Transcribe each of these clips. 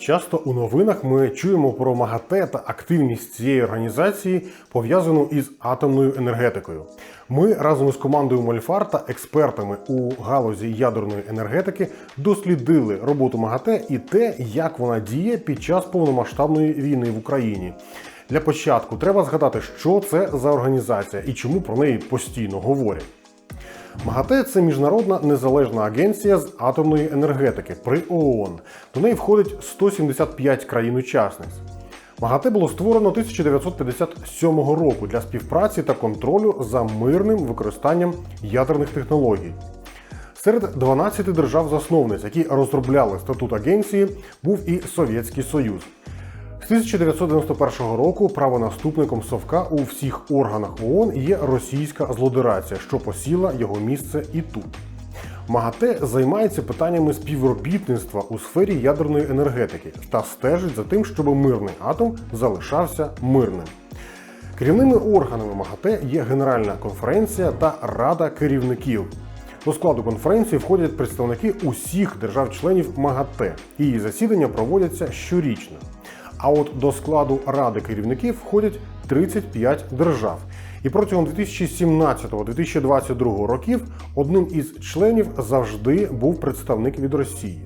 Часто у новинах ми чуємо про МАГАТЕ та активність цієї організації пов'язану із атомною енергетикою. Ми разом із командою Мольфар та експертами у галузі ядерної енергетики дослідили роботу МАГАТЕ і те, як вона діє під час повномасштабної війни в Україні. Для початку треба згадати, що це за організація і чому про неї постійно говорять. МАГАТЕ це міжнародна незалежна агенція з атомної енергетики при ООН. До неї входить 175 країн-учасниць. МАГАТЕ було створено 1957 року для співпраці та контролю за мирним використанням ядерних технологій. Серед 12 держав-засновниць, які розробляли статут агенції, був і Совєтський Союз. З 1991 року правонаступником Совка у всіх органах ООН є російська злодерація, що посіла його місце і тут. МАГАТЕ займається питаннями співробітництва у сфері ядерної енергетики та стежить за тим, щоб мирний атом залишався мирним. Керівними органами МАГАТЕ є Генеральна конференція та Рада керівників. До складу конференції входять представники усіх держав-членів МАГАТЕ. Її засідання проводяться щорічно. А от до складу Ради керівників входять 35 держав. І протягом 2017-2022 років одним із членів завжди був представник від Росії.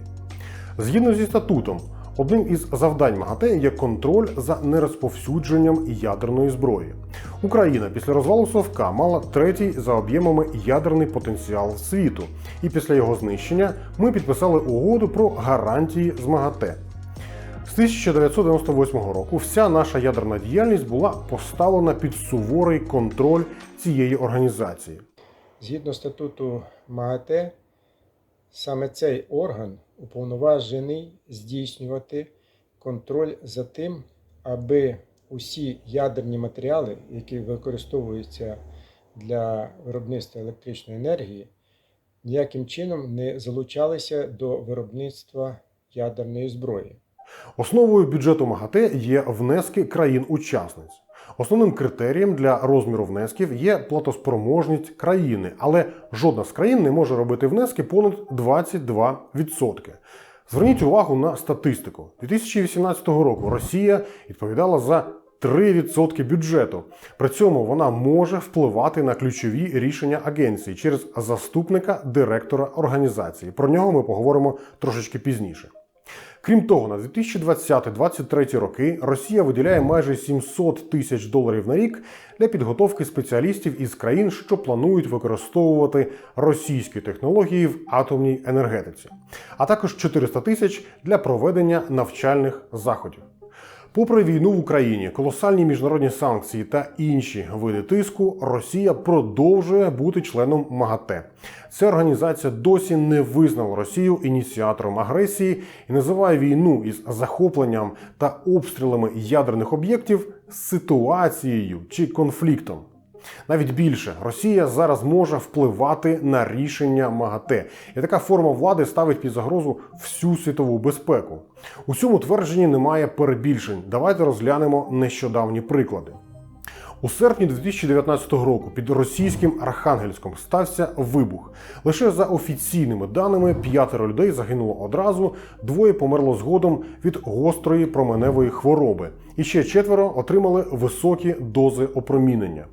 Згідно зі статутом, одним із завдань МАГАТЕ є контроль за нерозповсюдженням ядерної зброї. Україна після розвалу Совка мала третій за об'ємами ядерний потенціал світу, і після його знищення ми підписали угоду про гарантії з МАГАТЕ. З 1998 року вся наша ядерна діяльність була поставлена під суворий контроль цієї організації. Згідно статуту МАГАТЕ, саме цей орган уповноважений здійснювати контроль за тим, аби усі ядерні матеріали, які використовуються для виробництва електричної енергії, ніяким чином не залучалися до виробництва ядерної зброї. Основою бюджету МАГАТЕ є внески країн-учасниць. Основним критерієм для розміру внесків є платоспроможність країни, але жодна з країн не може робити внески понад 22%. Зверніть увагу на статистику. 2018 року Росія відповідала за 3% бюджету. При цьому вона може впливати на ключові рішення агенції через заступника директора організації. Про нього ми поговоримо трошечки пізніше. Крім того, на 2020-2023 роки Росія виділяє майже 700 тисяч доларів на рік для підготовки спеціалістів із країн, що планують використовувати російські технології в атомній енергетиці, а також 400 тисяч для проведення навчальних заходів. Попри війну в Україні, колосальні міжнародні санкції та інші види тиску, Росія продовжує бути членом МАГАТЕ. Ця організація досі не визнала Росію ініціатором агресії і називає війну із захопленням та обстрілами ядерних об'єктів ситуацією чи конфліктом. Навіть більше Росія зараз може впливати на рішення МАГАТЕ, і така форма влади ставить під загрозу всю світову безпеку. У цьому твердженні немає перебільшень. Давайте розглянемо нещодавні приклади. У серпні 2019 року під російським Архангельськом стався вибух. Лише за офіційними даними п'ятеро людей загинуло одразу, двоє померло згодом від гострої променевої хвороби, і ще четверо отримали високі дози опромінення.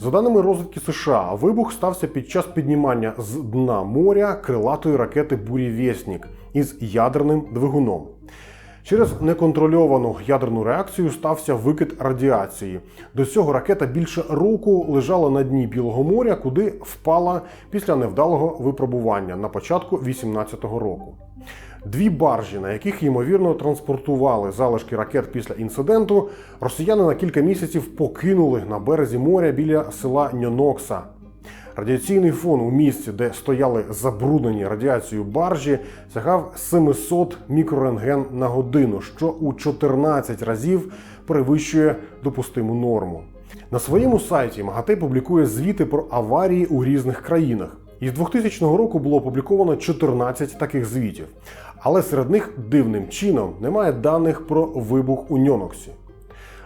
За даними розвідки США, вибух стався під час піднімання з дна моря крилатої ракети Бурєвєснік із ядерним двигуном. Через неконтрольовану ядерну реакцію стався викид радіації. До цього ракета більше року лежала на дні Білого моря, куди впала після невдалого випробування на початку 2018 року. Дві баржі, на яких ймовірно транспортували залишки ракет після інциденту, росіяни на кілька місяців покинули на березі моря біля села Ньонокса. Радіаційний фон у місці, де стояли забруднені радіацією баржі, сягав 700 мікрорентген на годину, що у 14 разів перевищує допустиму норму. На своєму сайті МАГАТЕ публікує звіти про аварії у різних країнах. Із 2000 року було опубліковано 14 таких звітів, але серед них дивним чином немає даних про вибух у Ньоноксі.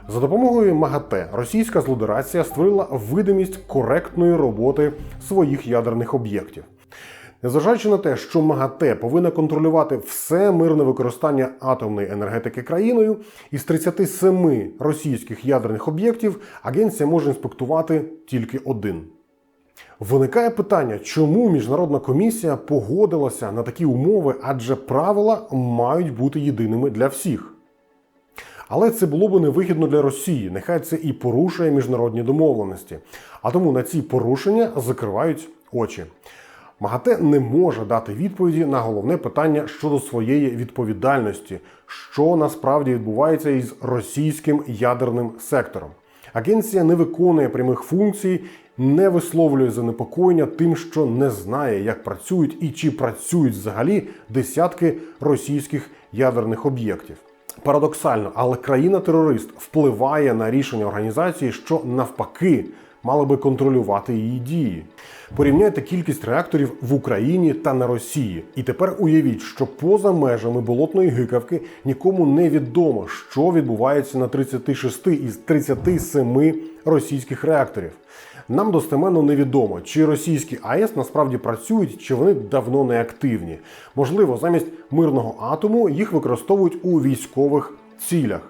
За допомогою МАГАТЕ російська злодерація створила видимість коректної роботи своїх ядерних об'єктів. Незважаючи на те, що МАГАТЕ повинна контролювати все мирне використання атомної енергетики країною, із 37 російських ядерних об'єктів агенція може інспектувати тільки один. Виникає питання, чому міжнародна комісія погодилася на такі умови, адже правила мають бути єдиними для всіх. Але це було б невигідно для Росії. Нехай це і порушує міжнародні домовленості. А тому на ці порушення закривають очі. МАГАТЕ не може дати відповіді на головне питання щодо своєї відповідальності, що насправді відбувається із російським ядерним сектором. Агенція не виконує прямих функцій, не висловлює занепокоєння тим, що не знає, як працюють і чи працюють взагалі десятки російських ядерних об'єктів. Парадоксально, але країна-терорист впливає на рішення організації, що навпаки мала би контролювати її дії. Порівняйте кількість реакторів в Україні та на Росії. І тепер уявіть, що поза межами болотної гикавки нікому не відомо, що відбувається на 36 із 37 російських реакторів. Нам достеменно невідомо, чи російські АЕС насправді працюють, чи вони давно не активні. Можливо, замість мирного атому їх використовують у військових цілях.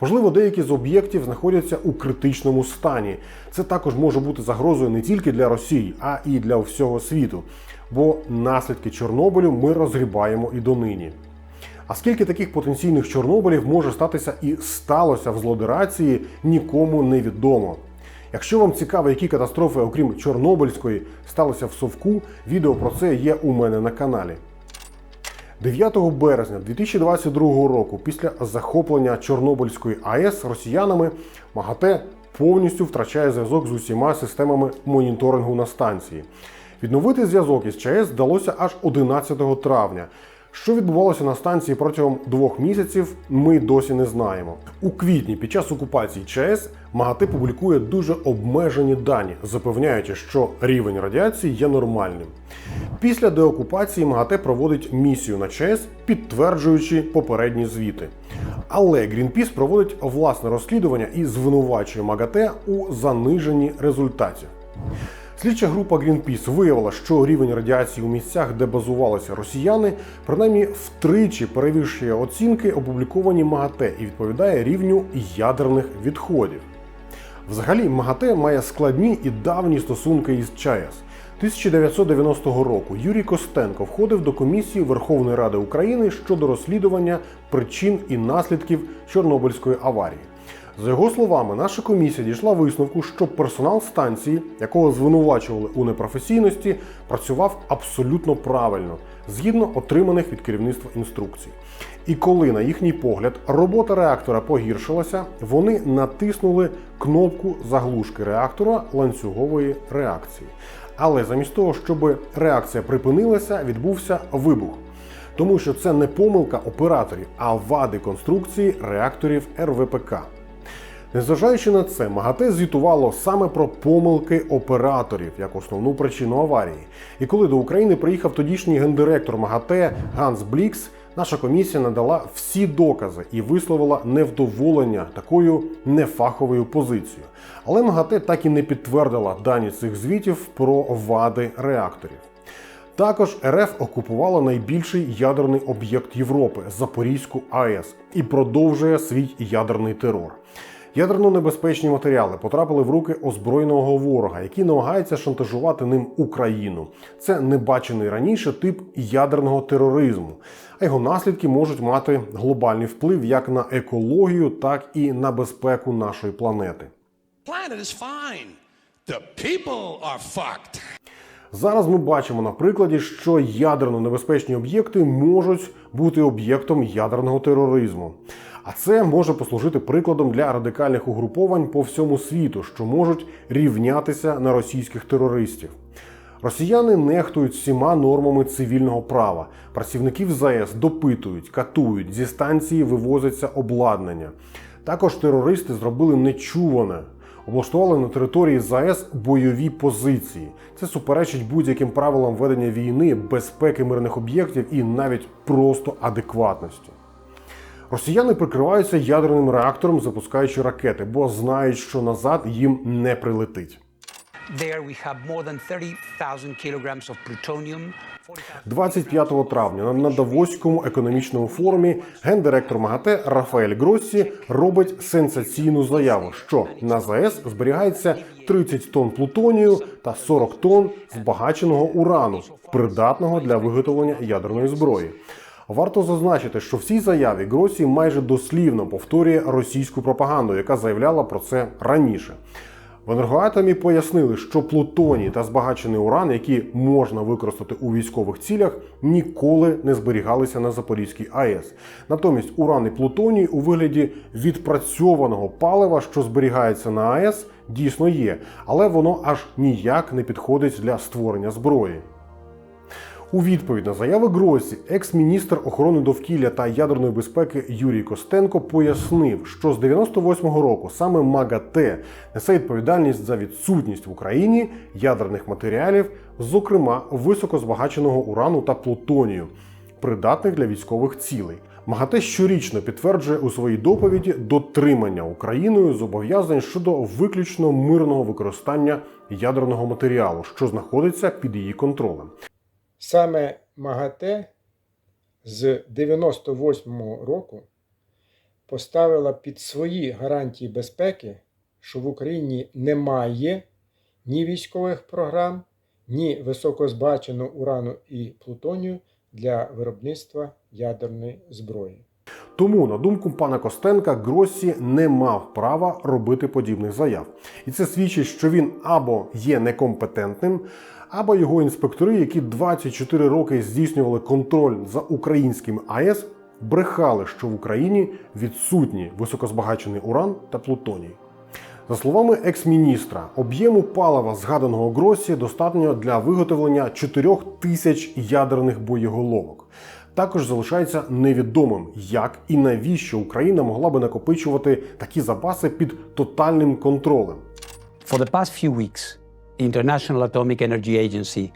Можливо, деякі з об'єктів знаходяться у критичному стані. Це також може бути загрозою не тільки для Росії, а і для всього світу. Бо наслідки Чорнобилю ми розгрібаємо і донині. А скільки таких потенційних Чорнобилів може статися і сталося в злодерації, нікому не відомо. Якщо вам цікаво, які катастрофи, окрім Чорнобильської, сталися в Совку, відео про це є у мене на каналі. 9 березня 2022 року, після захоплення Чорнобильської АЕС росіянами, МАГАТЕ повністю втрачає зв'язок з усіма системами моніторингу на станції. Відновити зв'язок із ЧАЕС вдалося аж 11 травня. Що відбувалося на станції протягом двох місяців, ми досі не знаємо. У квітні під час окупації ЧАЕС МАГАТЕ публікує дуже обмежені дані, запевняючи, що рівень радіації є нормальним. Після деокупації МАГАТЕ проводить місію на ЧАЕС, підтверджуючи попередні звіти. Але Greenpeace проводить власне розслідування і звинувачує МАГАТЕ у заниженні результатів. Слідча група Greenpeace виявила, що рівень радіації у місцях, де базувалися росіяни, принаймні втричі перевищує оцінки, опубліковані МАГАТЕ, і відповідає рівню ядерних відходів. Взагалі, МАГАТЕ має складні і давні стосунки із ЧАЕС. 1990 року Юрій Костенко входив до комісії Верховної Ради України щодо розслідування причин і наслідків Чорнобильської аварії. За його словами, наша комісія дійшла висновку, що персонал станції, якого звинувачували у непрофесійності, працював абсолютно правильно, згідно отриманих від керівництва інструкцій. І коли, на їхній погляд, робота реактора погіршилася, вони натиснули кнопку заглушки реактора ланцюгової реакції. Але замість того, щоб реакція припинилася, відбувся вибух. Тому що це не помилка операторів, а вади конструкції реакторів РВПК. Незважаючи на це, МАГАТЕ звітувало саме про помилки операторів як основну причину аварії. І коли до України приїхав тодішній гендиректор МАГАТЕ Ганс Блікс, наша комісія надала всі докази і висловила невдоволення такою нефаховою позицією. Але МАГАТЕ так і не підтвердила дані цих звітів про вади реакторів. Також РФ окупувала найбільший ядерний об'єкт Європи Запорізьку АЕС і продовжує свій ядерний терор. Ядерно небезпечні матеріали потрапили в руки озброєного ворога, який намагається шантажувати ним Україну. Це небачений раніше тип ядерного тероризму, а його наслідки можуть мати глобальний вплив як на екологію, так і на безпеку нашої планети. Зараз ми бачимо на прикладі, що ядерно небезпечні об'єкти можуть бути об'єктом ядерного тероризму. А це може послужити прикладом для радикальних угруповань по всьому світу, що можуть рівнятися на російських терористів. Росіяни нехтують всіма нормами цивільного права. Працівників ЗАЕС допитують, катують, зі станції вивозиться обладнання. Також терористи зробили нечуване. Облаштували на території ЗАЕС бойові позиції. Це суперечить будь-яким правилам ведення війни, безпеки мирних об'єктів і навіть просто адекватності. Росіяни прикриваються ядерним реактором, запускаючи ракети, бо знають, що назад їм не прилетить. There we have more than 30,000 kilograms of plutonium. 40,000 25 травня на Давоському економічному форумі гендиректор МАГАТЕ Рафаель Гроссі робить сенсаційну заяву, що на ЗАЕС зберігається 30 тонн плутонію та 40 тонн збагаченого урану, придатного для виготовлення ядерної зброї. Варто зазначити, що в цій заяві Гросі майже дослівно повторює російську пропаганду, яка заявляла про це раніше. В енергоатомі пояснили, що плутоній та збагачений уран, які можна використати у військових цілях, ніколи не зберігалися на Запорізькій АЕС. Натомість уран і плутоній у вигляді відпрацьованого палива, що зберігається на АЕС, дійсно є, але воно аж ніяк не підходить для створення зброї. У відповідь на заяви Гросі, екс-міністр охорони довкілля та ядерної безпеки Юрій Костенко пояснив, що з 98-го року саме МАГАТЕ несе відповідальність за відсутність в Україні ядерних матеріалів, зокрема високозбагаченого урану та плутонію, придатних для військових цілей. МАГАТЕ щорічно підтверджує у своїй доповіді дотримання Україною зобов'язань щодо виключно мирного використання ядерного матеріалу, що знаходиться під її контролем. Саме МАГАТЕ з 98-го року поставила під свої гарантії безпеки, що в Україні немає ні військових програм, ні високозбаченого урану і плутонію для виробництва ядерної зброї. Тому, на думку пана Костенка, Гроссі не мав права робити подібних заяв. І це свідчить, що він або є некомпетентним, або його інспектори, які 24 роки здійснювали контроль за українським АЕС, брехали, що в Україні відсутні високозбагачений уран та плутоній. За словами екс-міністра, об'єму палива згаданого Гросі достатньо для виготовлення 4 тисяч ядерних боєголовок. Також залишається невідомим, як і навіщо Україна могла би накопичувати такі запаси під тотальним контролем. For the past few weeks, International Atomic Energy Agency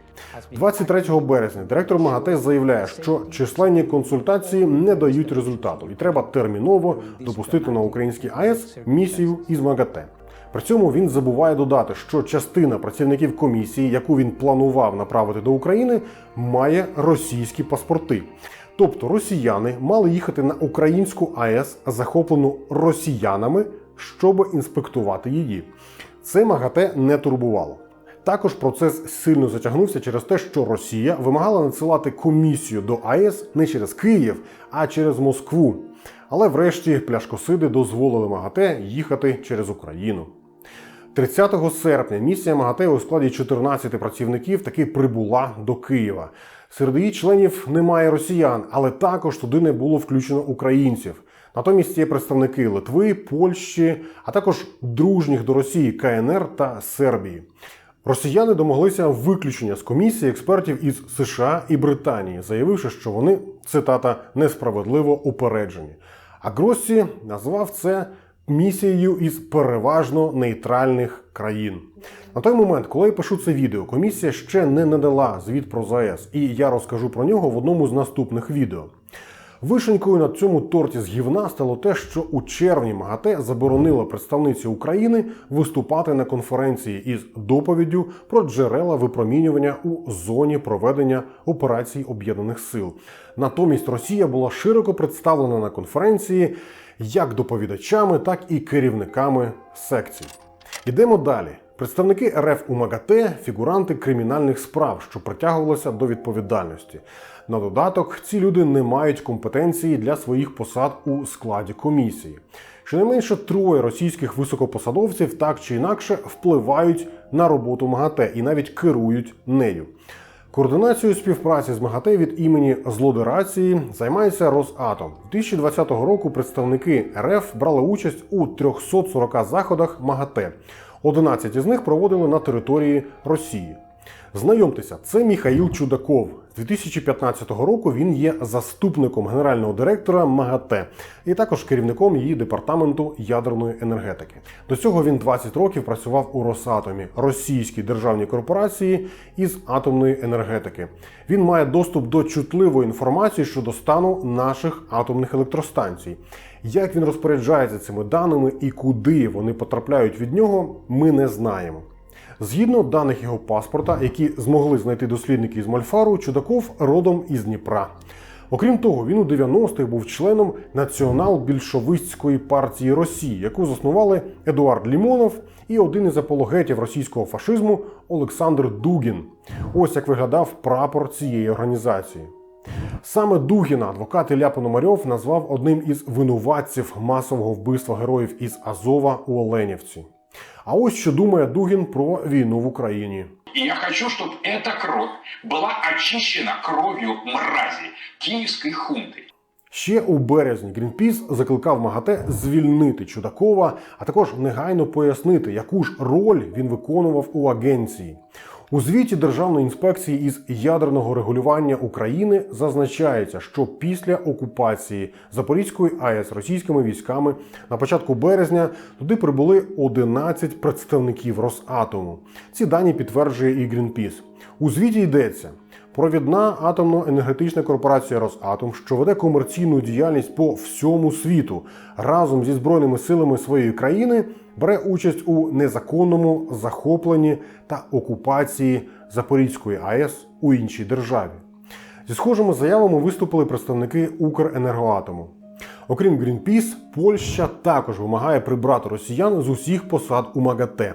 23 березня директор МАГАТЕ заявляє, що численні консультації не дають результату, і треба терміново допустити на український АЕС місію із МАГАТЕ. При цьому він забуває додати, що частина працівників комісії, яку він планував направити до України, має російські паспорти. Тобто росіяни мали їхати на українську АЕС, захоплену росіянами, щоб інспектувати її. Це МАГАТЕ не турбувало. Також процес сильно затягнувся через те, що Росія вимагала надсилати комісію до АЕС не через Київ, а через Москву. Але врешті пляшкосиди дозволили МАГАТЕ їхати через Україну. 30 серпня місія МАГАТЕ у складі 14 працівників таки прибула до Києва. Серед її членів немає росіян, але також туди не було включено українців. Натомість є представники Литви, Польщі, а також дружніх до Росії КНР та Сербії. Росіяни домоглися виключення з комісії експертів із США і Британії, заявивши, що вони цитата несправедливо упереджені. А Гроссі назвав це місією із переважно нейтральних країн. На той момент, коли я пишу це відео, комісія ще не надала звіт про ЗАЕС, і я розкажу про нього в одному з наступних відео. Вишенькою на цьому торті з гівна стало те, що у червні МАГАТЕ заборонила представниці України виступати на конференції із доповіддю про джерела випромінювання у зоні проведення операцій об'єднаних сил. Натомість Росія була широко представлена на конференції як доповідачами, так і керівниками секцій. Ідемо далі. Представники РФ у МАГАТЕ – фігуранти кримінальних справ, що притягувалися до відповідальності. На додаток, ці люди не мають компетенції для своїх посад у складі комісії. Щонайменше троє російських високопосадовців так чи інакше впливають на роботу МАГАТЕ і навіть керують нею. Координацією співпраці з МАГАТЕ від імені злодерації займається Росатом. 2020 року представники РФ брали участь у 340 заходах МАГАТЕ. 11 із них проводили на території Росії. Знайомтеся, це Міхаїл Чудаков. З 2015 року він є заступником генерального директора МАГАТЕ і також керівником її департаменту ядерної енергетики. До цього він 20 років працював у Росатомі, російській державній корпорації із атомної енергетики. Він має доступ до чутливої інформації щодо стану наших атомних електростанцій. Як він розпоряджається цими даними і куди вони потрапляють від нього, ми не знаємо. Згідно даних його паспорта, які змогли знайти дослідники з Мольфару, Чудаков родом із Дніпра. Окрім того, він у 90-х був членом націонал-більшовицької партії Росії, яку заснували Едуард Лімонов і один із апологетів російського фашизму Олександр Дугін. Ось як виглядав прапор цієї організації. Саме Дугіна адвокат Ілля Пономарьов назвав одним із винуватців масового вбивства героїв із Азова у Оленівці. А ось що думає Дугін про війну в Україні. И я хочу, чтобы эта кровь была очищена кровью мрази киевской хунты. Ще у березні Грінпіс закликав МАГАТЕ звільнити Чудакова, а також негайно пояснити, яку ж роль він виконував у агенції. У звіті Державної інспекції із ядерного регулювання України зазначається, що після окупації Запорізької АЕС російськими військами на початку березня туди прибули 11 представників Росатому. Ці дані підтверджує і Грінпіс. У звіті йдеться. Провідна атомно-енергетична корпорація Росатом, що веде комерційну діяльність по всьому світу, разом зі збройними силами своєї країни бере участь у незаконному захопленні та окупації Запорізької АЕС у іншій державі. Зі схожими заявами виступили представники Укренергоатому. Окрім Greenpeace, Польща також вимагає прибрати росіян з усіх посад у МАГАТЕ.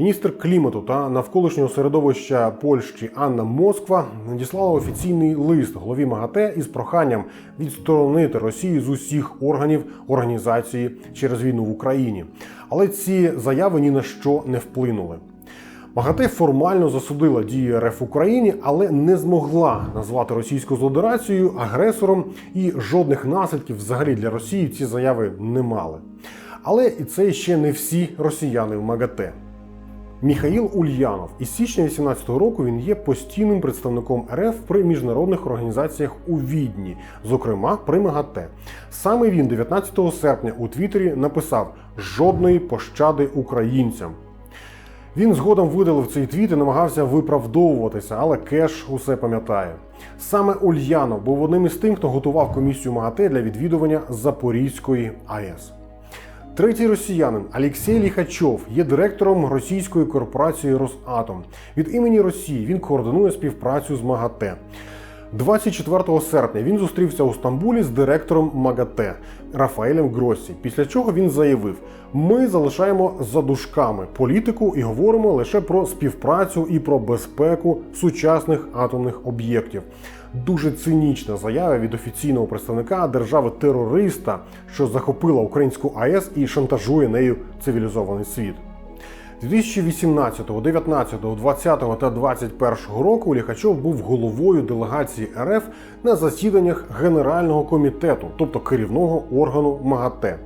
Міністр клімату та навколишнього середовища Польщі Анна Москва надіслала офіційний лист голові МАГАТЕ із проханням відсторонити Росію з усіх органів організації через війну в Україні. Але ці заяви ні на що не вплинули. МАГАТЕ формально засудила дії РФ в Україні, але не змогла назвати російську злодерацію агресором, і жодних наслідків взагалі для Росії ці заяви не мали. Але і це ще не всі росіяни в МАГАТЕ. Міхаїл Ульянов із січня 2018 року він є постійним представником РФ при міжнародних організаціях у Відні, зокрема при МАГАТЕ. Саме він 19 серпня у Твіттері написав жодної пощади українцям. Він згодом видалив цей твіт і намагався виправдовуватися, але Кеш усе пам'ятає. Саме Ульянов був одним із тим, хто готував комісію МАГАТЕ для відвідування Запорізької АЕС. Третій росіянин Олексій Ліхачов є директором російської корпорації Росатом. Від імені Росії він координує співпрацю з МАГАТЕ. 24 серпня він зустрівся у Стамбулі з директором МАГАТЕ Рафаелем Гроссі. Після чого він заявив: ми залишаємо за дужками політику і говоримо лише про співпрацю і про безпеку сучасних атомних об'єктів. Дуже цинічна заява від офіційного представника держави-терориста, що захопила українську АЕС і шантажує нею цивілізований світ. 2018, 19, 20 та 21 року Ліхачов був головою делегації РФ на засіданнях Генерального комітету, тобто керівного органу МАГАТЕ.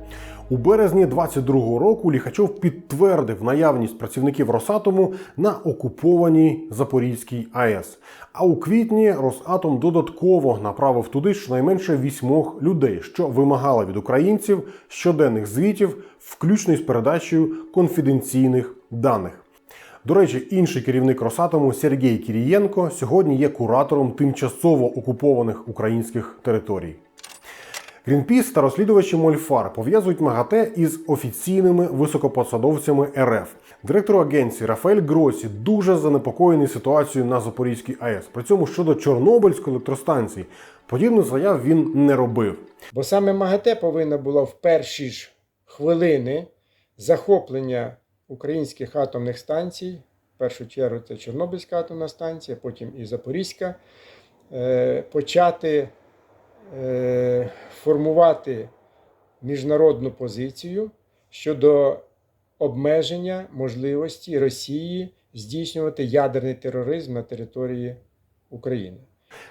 У березні 22-го року Ліхачов підтвердив наявність працівників Росатому на окупованій Запорізькій АЕС. А у квітні Росатом додатково направив туди щонайменше вісьмох людей, що вимагали від українців щоденних звітів, включно із передачею конфіденційних даних. До речі, інший керівник Росатому Сергій Кірієнко сьогодні є куратором тимчасово окупованих українських територій. Грінпіс та розслідувачі Мольфар пов'язують МАГАТЕ із офіційними високопосадовцями РФ. Директор агенції Рафаель Гросі дуже занепокоєний ситуацією на Запорізькій АЕС. При цьому щодо Чорнобильської електростанції подібних заяв він не робив. Бо саме МАГАТЕ повинна була в перші ж хвилини захоплення українських атомних станцій, в першу чергу це Чорнобильська атомна станція, потім і Запорізька, е, почати формувати міжнародну позицію щодо обмеження можливості Росії здійснювати ядерний тероризм на території України.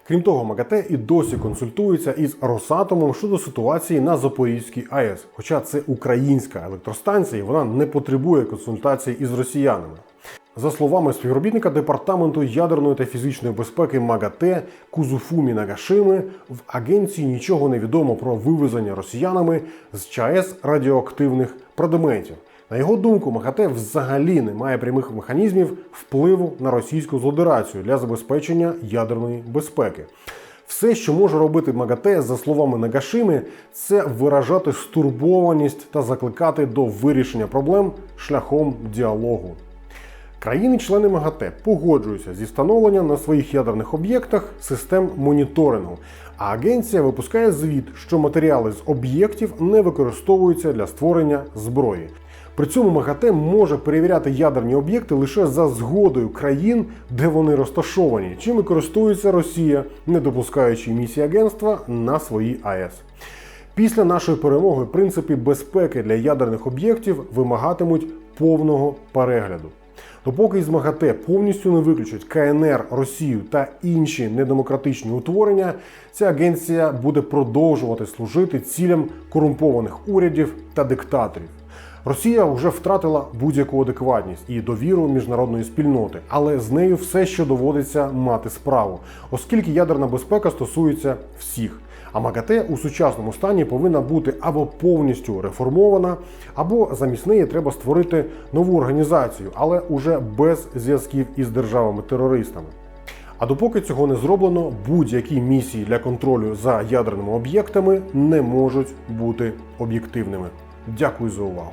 Крім того, МАГАТЕ і досі консультується із Росатомом щодо ситуації на Запорізькій АЕС. Хоча це українська електростанція, і вона не потребує консультацій із росіянами. За словами співробітника департаменту ядерної та фізичної безпеки МАГАТЕ Кузуфумі Нагашими, в агенції нічого не відомо про вивезення росіянами з ЧАЕС радіоактивних предметів. На його думку, МАГАТЕ взагалі не має прямих механізмів впливу на російську злодерацію для забезпечення ядерної безпеки. Все, що може робити МАГАТЕ, за словами Нагашими, це виражати стурбованість та закликати до вирішення проблем шляхом діалогу. Країни-члени МАГАТЕ погоджуються зі встановленням на своїх ядерних об'єктах систем моніторингу. А агенція випускає звіт, що матеріали з об'єктів не використовуються для створення зброї. При цьому МАГАТЕ може перевіряти ядерні об'єкти лише за згодою країн, де вони розташовані, чим і користується Росія, не допускаючи місії агентства на свої АЕС. Після нашої перемоги принципи безпеки для ядерних об'єктів вимагатимуть повного перегляду. Допоки із МАГАТЕ повністю не виключать КНР, Росію та інші недемократичні утворення, ця агенція буде продовжувати служити цілям корумпованих урядів та диктаторів. Росія вже втратила будь-яку адекватність і довіру міжнародної спільноти, але з нею все ще доводиться мати справу, оскільки ядерна безпека стосується всіх. А МАГАТЕ у сучасному стані повинна бути або повністю реформована, або замість неї треба створити нову організацію, але уже без зв'язків із державами-терористами. А допоки цього не зроблено, будь-які місії для контролю за ядерними об'єктами не можуть бути об'єктивними. Дякую за увагу.